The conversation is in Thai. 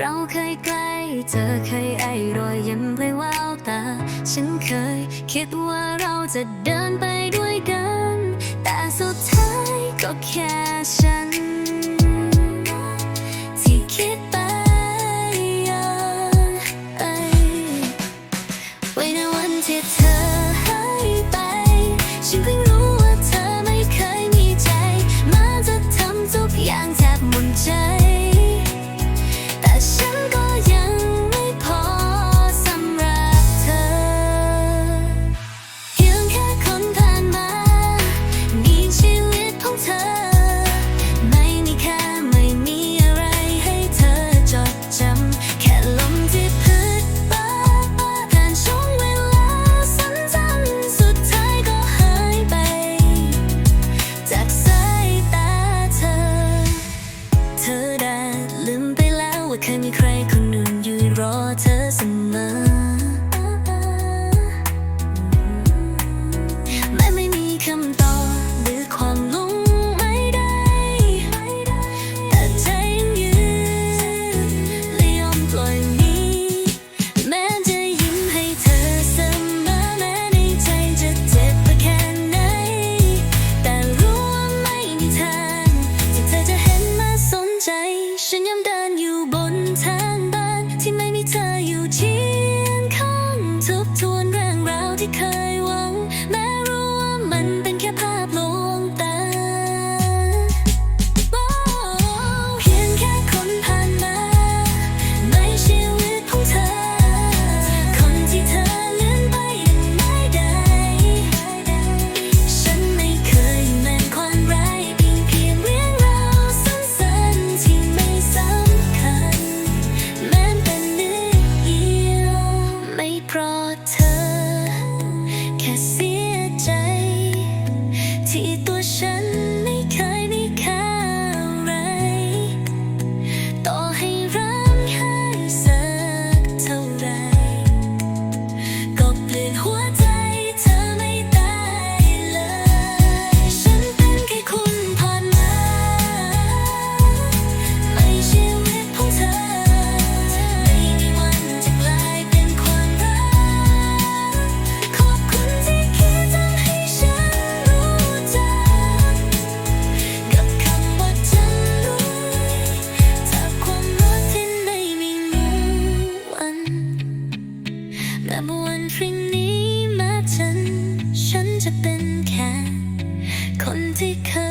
เราเคยใกล้เธอเคยไอรอยยิ้มเปแววตา ฉันเคยคิดว่าเราจะเดินไปด้วยกัน แต่สุดท้ายก็แค่ฉัน നിന്ന് กลับวันพรุ่งนี้มาฉัน ฉันจะเป็นแค่ คนที่เคย